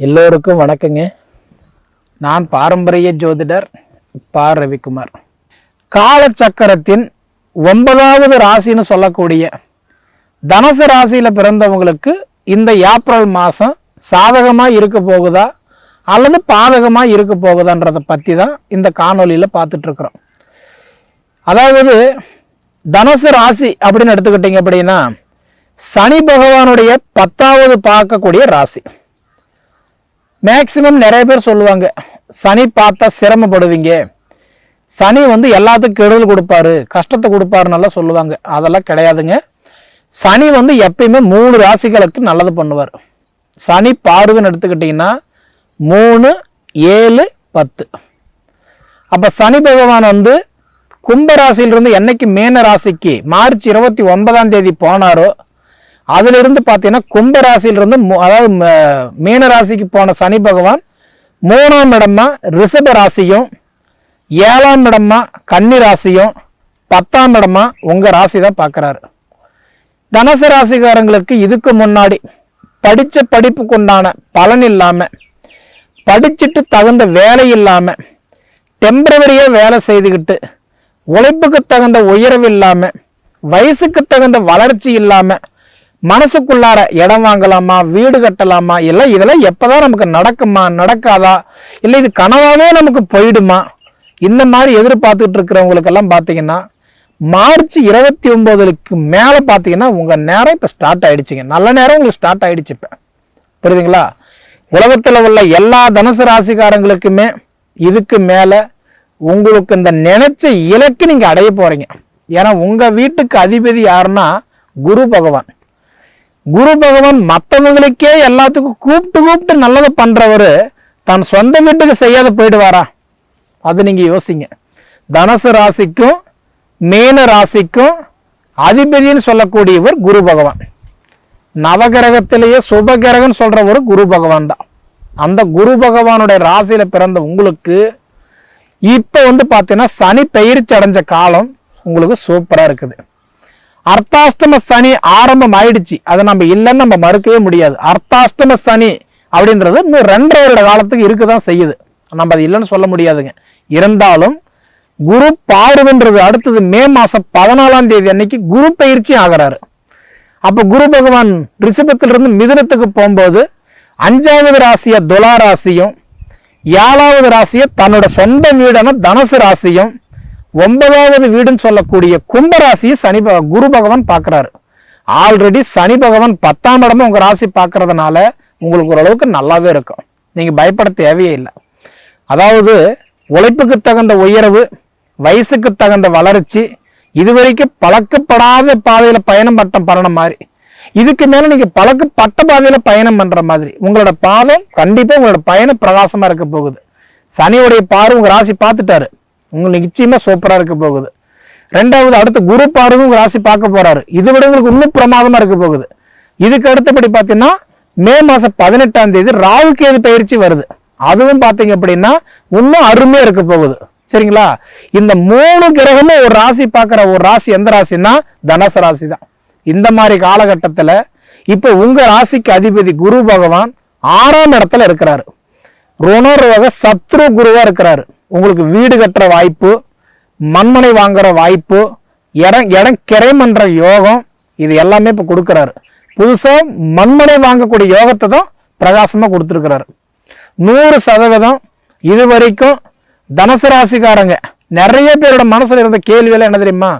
எல்லோருக்கும் வணக்கங்க. நான் பாரம்பரிய ஜோதிடர் பா ரவிக்குமார். காலச்சக்கரத்தின் ஒன்பதாவது ராசின்னு சொல்லக்கூடிய தனுசு ராசியில் பிறந்தவங்களுக்கு இந்த ஏப்ரல் மாதம் சாதகமாக இருக்க போகுதா? அல்லது பாதகமாக இருக்க போகுதான்றதை பற்றி தான் இந்த காணொலியில் பார்த்துட்ருக்குறோம் அதாவது தனுசு ராசி அப்படின்னு எடுத்துக்கிட்டிங்க அப்படின்னா சனி பகவானுடைய பத்தாவது பார்க்கக்கூடிய ராசி. மேக்சிமம் நிறைய பேர் சொல்லுவாங்க சனி பார்த்தா சிரமப்படுவீங்க. சனி வந்து எல்லாத்துக்கும் கெடுதல் கொடுப்பாரு கஷ்டத்தை கொடுப்பாருன்னு சொல்லுவாங்க. அதெல்லாம் கிடையாதுங்க. சனி வந்து எப்பயுமே மூணு ராசிகளுக்கு நல்லது பண்ணுவார். சனி பார்வைன்னு எடுத்துக்கிட்டிங்கன்னா மூணு ஏழு பத்து. அப்போ சனி பகவான் வந்து கும்பராசியிலிருந்து என்னைக்கு மேன ராசிக்கு மார்ச் இருபத்தி ஒன்பதாம் தேதி போனாரோ அதிலிருந்து பார்த்தீங்கன்னா கும்பராசியிலிருந்து மு- அதாவது ம- மீன ராசிக்கு போன சனி பகவான் மூணாம் இடமா ரிஷப ராசியும் ஏழாம் இடமா கன்னி ராசியும் பத்தாம் இடமா உங்கள் ராசி தான் பார்க்குறாரு. தனுசு ராசிக்காரங்களுக்கு இதுக்கு முன்னாடி படித்த படிப்புக்கு உண்டான பலன் இல்லாமல் படிச்சுட்டு தகுந்த வேலை இல்லாமல் டெம்பரவரியாக வேலை செய்துக்கிட்டு உழைப்புக்கு தகுந்த உயர்வு இல்லாமல் வயசுக்கு தகுந்த வளர்ச்சி இல்லாமல் மனசுக்குள்ளார இடம் வாங்கலாமா வீடு கட்டலாமா இல்லை இதெல்லாம் எப்போதான் நமக்கு நடக்குமா நடக்காதா இல்லை இது கனவாவே நமக்கு போயிடுமா? இந்த மாதிரி எதிர்பார்த்துட்டு இருக்கிறவங்களுக்கெல்லாம் பார்த்தீங்கன்னா மார்ச் இருபத்தி ஒம்போதுக்கு மேலே பார்த்தீங்கன்னா உங்கள் நேரம் இப்போ ஸ்டார்ட் ஆகிடுச்சிங்க நல்ல நேரம் உங்களுக்கு ஸ்டார்ட் ஆகிடுச்சு இப்போ. புரியுதுங்களா? உலகத்தில் உள்ள எல்லா தனுசு ராசிக்காரங்களுக்குமே இதுக்கு மேலே உங்களுக்கு இந்த நினைச்ச இலக்கு நீங்கள் அடைய போகிறீங்க ஏன்னா உங்கள் வீட்டுக்கு அதிபதி யாருன்னா குரு பகவான். குரு பகவான் மற்றவங்களுக்கே எல்லாத்துக்கும் கூப்பிட்டு கூப்பிட்டு நல்லதை பண்ணுறவர் தன் சொந்த வீட்டுக்கு செய்யாத போயிடுவாரா? அது நீங்கள் யோசிங்க. தனுசு ராசிக்கும் மீன ராசிக்கும் அதிபதின்னு சொல்லக்கூடியவர் குரு பகவான். நவகிரகத்திலேயே சுபகிரகம்னு சொல்கிறவர் குரு பகவான் தான். அந்த குரு பகவானுடைய ராசியில் பிறந்த உங்களுக்கு இப்போ வந்து பார்த்தீங்கன்னா சனி பயிற்சி அடைஞ்ச காலம் உங்களுக்கு சூப்பராக இருக்குது. அர்த்தாஷ்டம சனி ஆரம்பம் ஆயிடுச்சு அதை நம்ம இல்லைன்னு நம்ம மறுக்கவே முடியாது. அர்த்தாஷ்டம சனி அப்படின்றது இன்னும் ரெண்டரை வருட காலத்துக்கு இருக்க தான் செய்யுது. நம்ம அது இல்லைன்னு சொல்ல முடியாதுங்க. இருந்தாலும் குரு பார்வைன்றது அடுத்தது மே மாசம் பதினாலாம் தேதி அன்னைக்கு குரு பயிற்சி ஆகிறாரு. அப்ப குரு பகவான் ரிஷபத்திலிருந்து மிதுனத்துக்கு போகும்போது அஞ்சாவது ராசிய துலா ராசியும் ஏழாவது ராசியை தன்னோட சொந்த வீடான தனுசு ராசியும் ஒன்பதாவது வீடுன்னு சொல்லக்கூடிய கும்பராசியை சனி குரு பகவான் பார்க்கறாரு. ஆல்ரெடி சனி பகவான் பத்தாம் இடமும் உங்கள் ராசி பார்க்கறதுனால உங்களுக்கு ஓரளவுக்கு நல்லாவே இருக்கும். நீங்கள் பயப்பட தேவையே இல்லை. அதாவது உழைப்புக்கு தகுந்த உயர்வு வயசுக்கு தகுந்த வளர்ச்சி இதுவரைக்கும் பழக்கப்படாத பாதையில் பயணம் பட்டம் பண்ண மாதிரி. இதுக்கு மேலே நீங்கள் பழக்கப்பட்ட பாதையில் பயணம் பண்ணுற மாதிரி. உங்களோட பாதம் கண்டிப்பாக உங்களோட பயணம் பிரகாசமாக இருக்க போகுது. சனியுடைய பார்வை உங்கள் ராசி பார்த்துட்டாரு. உங்களுக்கு நிச்சயமாக சூப்பராக இருக்க போகுது. ரெண்டாவது அடுத்து குரு பார்வை உங்க ராசி பார்க்க போறாரு. இது விட உங்களுக்கு இன்னும் பிரமாதமா இருக்க போகுது. இதுக்கு அடுத்தபடி பார்த்தீங்கன்னா மே மாசம் பதினெட்டாம் தேதி ராகு பயிற்சி வருது. அதுவும் பார்த்தீங்க அப்படின்னா இன்னும் அருமையா இருக்க போகுது. சரிங்களா? இந்த மூணு கிரகமும் ஒரு ராசி பார்க்குற ஒரு ராசி எந்த ராசின்னா தனசு ராசி தான். இந்த மாதிரி காலகட்டத்தில் இப்போ உங்கள் ராசிக்கு அதிபதி குரு பகவான் ஆறாம் இடத்துல இருக்கிறாரு. ருணரோக சத்ரு குருவாக இருக்கிறாரு. உங்களுக்கு வீடு கட்டுற வாய்ப்பு மண்மனை வாங்குற வாய்ப்பு இடம் இடம் கிரைமன்ற யோகம் இது எல்லாமே இப்போ கொடுக்குறாரு. புதுசாக மண்மனை வாங்கக்கூடிய யோகத்தை தான் பிரகாசமாக கொடுத்துருக்கிறாரு. நூறு சதவீதம் இது வரைக்கும் தனுசு ராசிக்காரங்க நிறைய பேரோட மனசில் இருந்த கேள்வியெல்லாம் என்ன தெரியுமா?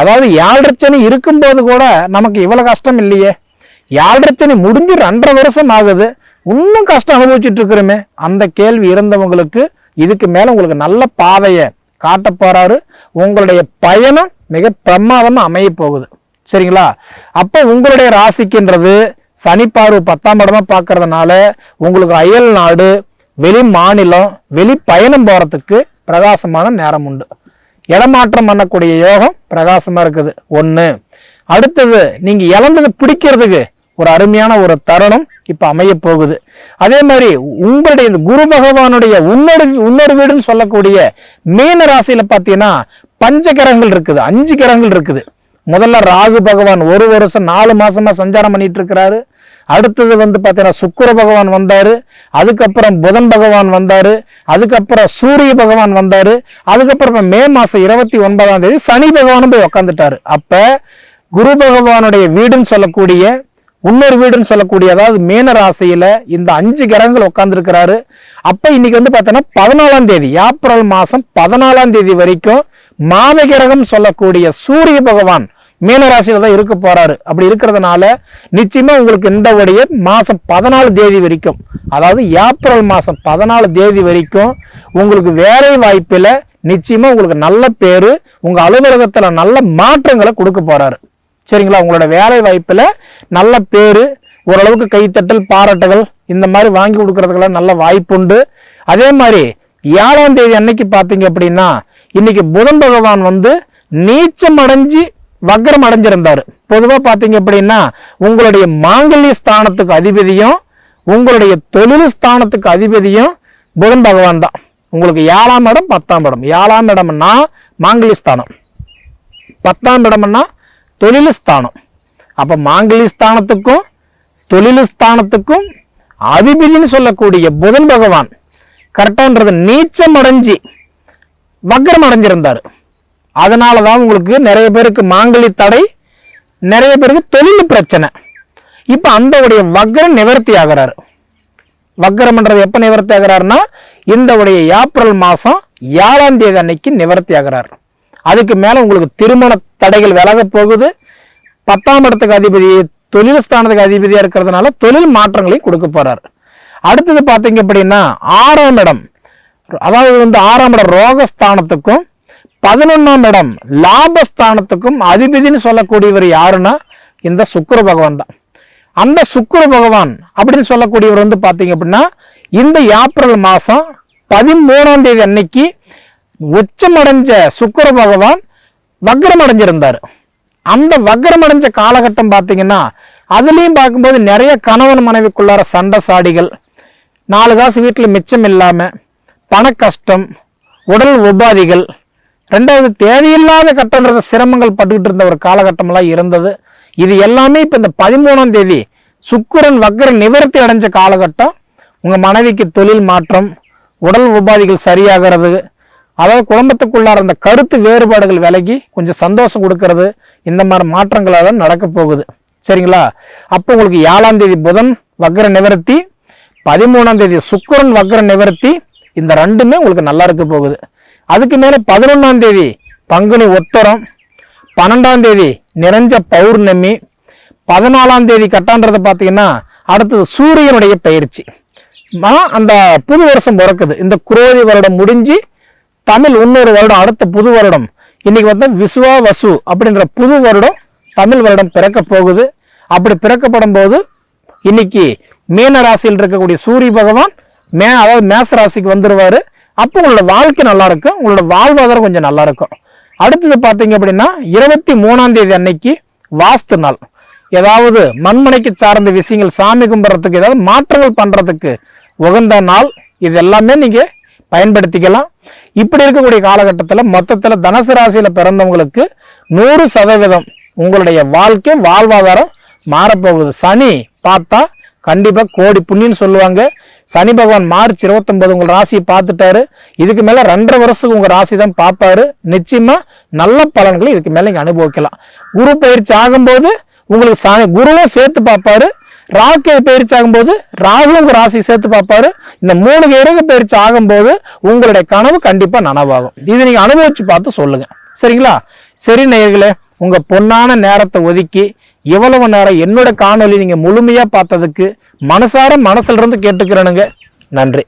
அதாவது ஏழரைச்சனி இருக்கும்போது கூட நமக்கு இவ்வளோ கஷ்டம் இல்லையே. ஏழரைச்சனி முடிஞ்சு ரெண்டரை வருஷம் ஆகுது. இன்னும் கஷ்டம் அனுபவிச்சுட்டு இருக்கிறோமே. அந்த கேள்வி இருந்தவங்களுக்கு இதுக்கு மேலே உங்களுக்கு நல்ல பாதையை காட்ட போகிறாரு உங்களுடைய பயணம் மிக பிரமாதமாக அமைய போகுது. சரிங்களா? அப்போ உங்களுடைய ராசிக்குன்றது சனி பார்வை பத்தாம் இடமா பார்க்கறதுனால உங்களுக்கு அயல் நாடு வெளி மாநிலம் வெளி பயணம் போகிறதுக்கு பிரகாசமான நேரம் உண்டு. இடமாற்றம் பண்ணக்கூடிய யோகம் பிரகாசமாக இருக்குது. ஒன்று அடுத்தது நீங்கள் இழந்தது பிடிக்கிறதுக்கு ஒரு அருமையான ஒரு தருணம் இப்ப அமைய போகுது. அதே மாதிரி உங்களுடைய இந்த குரு பகவானுடைய உன்னொரு உன்னொரு வீடுன்னு சொல்லக்கூடிய மீன ராசியில பாத்தீங்கன்னா பஞ்ச கிரகங்கள் இருக்குது அஞ்சு கிரகங்கள் இருக்குது. முதல்ல ராகு பகவான் ஒரு வருஷம் நாலு மாசமா சஞ்சாரம் பண்ணிட்டு இருக்கிறாரு அடுத்தது வந்து பார்த்தீங்கன்னா சுக்கிர பகவான் வந்தாரு. அதுக்கப்புறம் புதன் பகவான் வந்தாரு. அதுக்கப்புறம் சூரிய பகவான் வந்தாரு. அதுக்கப்புறம் மே மாசம் இருபத்தி ஒன்பதாம் தேதி சனி பகவானும் போய் உக்காந்துட்டாரு. அப்ப குரு பகவானுடைய வீடுன்னு சொல்லக்கூடிய இன்னொரு வீடுன்னு சொல்லக்கூடிய அதாவது மீன ராசியில இந்த அஞ்சு கிரகங்கள் உட்கார்ந்துருக்கிறாரு. அப்ப இன்னைக்கு வந்து பார்த்தோன்னா பதினாலாம் தேதி ஏப்ரல் மாசம் பதினாலாம் தேதி வரைக்கும் மாத கிரகம் சொல்லக்கூடிய சூரிய பகவான் மீனராசியில தான் இருக்க போறாரு. அப்படி இருக்கிறதுனால நிச்சயமா உங்களுக்கு இந்த உடைய மாசம் பதினாலு தேதி வரைக்கும் அதாவது ஏப்ரல் மாசம் பதினாலு தேதி வரைக்கும் உங்களுக்கு வேலை வாய்ப்பில் நிச்சயமா உங்களுக்கு நல்ல பேரு உங்க அலுவலகத்துல நல்ல மாற்றங்களை கொடுக்க போறாரு. சரிங்களா? உங்களோட வேலை வாய்ப்பில் நல்ல பேர் ஓரளவுக்கு கைத்தட்டல் பாராட்டுகள் இந்த மாதிரி வாங்கி கொடுக்கறதுக்கெல்லாம் நல்ல வாய்ப்புண்டு அதே மாதிரி ஏழாம் தேதி அன்னைக்கு பார்த்தீங்க அப்படின்னா இன்னைக்கு புதன் பகவான் வந்து நீச்சம் அடைஞ்சு வக்ரம் அடைஞ்சிருந்தாரு. பொதுவாக பார்த்தீங்க அப்படின்னா உங்களுடைய மாங்கல்ய ஸ்தானத்துக்கு அதிபதியும் உங்களுடைய தொழில் ஸ்தானத்துக்கு அதிபதியும் புதன் பகவான் தான். உங்களுக்கு ஏழாம் இடம் பத்தாம் இடம். ஏழாம் இடம்னா மாங்கல்ய ஸ்தானம். பத்தாம் இடம்னா தொழில் ஸ்தானம் அப்ப மாங்கல்ய ஸ்தானத்துக்கும் தொழில் ஸ்தானத்துக்கும் அதிபதினு சொல்லக்கூடிய புதன் பகவான் கரெக்டான்றது நீச்சம் அடைஞ்சு வக்ரம் அடைஞ்சிருந்தார் அதனால தான் உங்களுக்கு நிறைய பேருக்கு மாங்கலி தடை நிறைய பேருக்கு தொழில் பிரச்சனை. இப்போ அந்த உடைய வக்ரம் நிவர்த்தி ஆகிறாரு. வக்ரம்ன்றது எப்போ நிவர்த்தி ஆகிறாருன்னா இந்த உடைய ஏப்ரல் மாதம் ஏழாம் தேதி அன்னைக்கு நிவர்த்தி ஆகிறார். அதுக்கு மேலே உங்களுக்கு திருமண தடைகள் விலக போகுது. பத்தாம் இடத்துக்கு அதிபதி தொழில் ஸ்தானத்துக்கு அதிபதியாக இருக்கிறதுனால தொழில் மாற்றங்களையும் கொடுக்க போகிறார் அடுத்தது பார்த்தீங்க அப்படின்னா ஆறாம் இடம் அதாவது வந்து ஆறாம் இடம் ரோகஸ்தானத்துக்கும் பதினொன்றாம் இடம் லாபஸ்தானத்துக்கும் அதிபதினு சொல்லக்கூடியவர் யாருன்னா இந்த சுக்கர பகவான் தான். அந்த சுக்கர பகவான் அப்படின்னு சொல்லக்கூடியவர் வந்து பார்த்தீங்க அப்படின்னா இந்த ஏப்ரல் மாதம் பதிமூணாம் தேதி அன்னைக்கு உச்சமடைஞ்ச சுக்கர பகவான் வக்ரம் அடைஞ்சிருந்தார் அந்த வக்ரம் அடைஞ்ச காலகட்டம் பார்த்தீங்கன்னா அதுலேயும் பார்க்கும்போது நிறைய கணவன் மனைவிக்குள்ளார சண்டை சாடிகள் நாலு காசு வீட்டில் மிச்சம் இல்லாமல் பண கஷ்டம் உடல் உபாதிகள் ரெண்டாவது தேவையில்லாத கட்டண சிரமங்கள் பட்டுக்கிட்டு இருந்த ஒரு காலகட்டமெல்லாம் இருந்தது. இது எல்லாமே இப்போ இந்த பதிமூணாம் தேதி சுக்கிரன் வக்ரன் நிவர்த்தி அடைஞ்ச காலகட்டம். உங்கள் மனைவிக்கு தொழில் மாற்றம் உடல் உபாதிகள் சரியாகிறது அதாவது குடும்பத்துக்குள்ளார அந்த கருத்து வேறுபாடுகள் விலகி கொஞ்சம் சந்தோஷம் கொடுக்கறது இந்த மாதிரி மாற்றங்களாக தான் நடக்க போகுது. சரிங்களா? அப்போ உங்களுக்கு ஏழாம் தேதி புதன் வக்ர நிவர்த்தி பதிமூணாம் தேதி சுக்கிரன் வக்ர நிவர்த்தி இந்த ரெண்டுமே உங்களுக்கு நல்லா இருக்க போகுது. அதுக்கு மேலே பதினொன்றாம் தேதி பங்குனி உத்தரம் பன்னெண்டாம் தேதி நிறைஞ்ச பௌர்ணமி பதினாலாம் தேதி கட்டான்றதை பார்த்தீங்கன்னா அடுத்தது சூரியனுடைய பயிற்சி. அந்த புது வருஷம் பிறக்குது. இந்த குரோதி வருடம் முடிஞ்சு தமிழ் இன்னொரு வருடம் அடுத்த புது வருடம். இன்னைக்கு வந்து விசுவா வசு அப்படின்ற புது வருடம் தமிழ் வருடம் பிறக்க போகுது. அப்படி பிறக்கப்படும் போது இன்னைக்கு மீன ராசியில் இருக்கக்கூடிய சூரிய பகவான் மே அதாவது மேச ராசிக்கு வந்துருவாரு. அப்போ உங்களோட வாழ்க்கை நல்லா இருக்கும். உங்களோட வாழ்வாதாரம் கொஞ்சம் நல்லா இருக்கும். அடுத்தது பார்த்தீங்க அப்படின்னா இருபத்தி மூணாம் தேதி அன்னைக்கு வாஸ்து நாள். ஏதாவது மண்மனைக்கு சார்ந்த விஷயங்கள் சாமி கும்பிட்றதுக்கு ஏதாவது மாற்றங்கள் பண்ணுறதுக்கு உகந்த நாள். இது எல்லாமே நீங்கள் பயன்படுத்திக்கலாம். இப்படி இருக்கக்கூடிய காலகட்டத்தில் மொத்தத்தில் தனுசு ராசியில் பிறந்தவங்களுக்கு நூறு சதவீதம் உங்களுடைய வாழ்க்கை வாழ்வாதாரம் மாறப்போகுது. சனி பார்த்தா கண்டிப்பாக கோடி புண்ணியன்னு சொல்லுவாங்க. சனி பகவான் மார்ச் இருபத்தொன்பது உங்கள் ராசியை பார்த்துட்டாரு. இதுக்கு மேலே ரெண்டரை வருஷத்துக்கு உங்கள் ராசி தான் பார்ப்பாரு. நிச்சயமாக நல்ல பலன்களை இதுக்கு மேலே இங்கே அனுபவிக்கலாம். குரு பயிற்சி ஆகும்போது உங்களுக்கு சனி குருவும் சேர்த்து பார்ப்பாரு. ராகு பயிற்சி ஆகும்போது ராகுவும் உங்க ராசி சேர்த்து பார்ப்பாரு. இந்த மூணு கிரக பயிற்சி ஆகும்போது உங்களுடைய கனவு கண்டிப்பா நனவாகும். இது நீங்க அனுபவிச்சு பார்த்து சொல்லுங்க. சரிங்களா? சரி நேயர்களே உங்க பொன்னான நேரத்தை ஒதுக்கி இவ்வளவு நேரம் என்னோட காணொலி நீங்க முழுமையா பார்த்ததுக்கு மனசார மனசுல இருந்து கேட்டுக்கிறேனுங்க. நன்றி.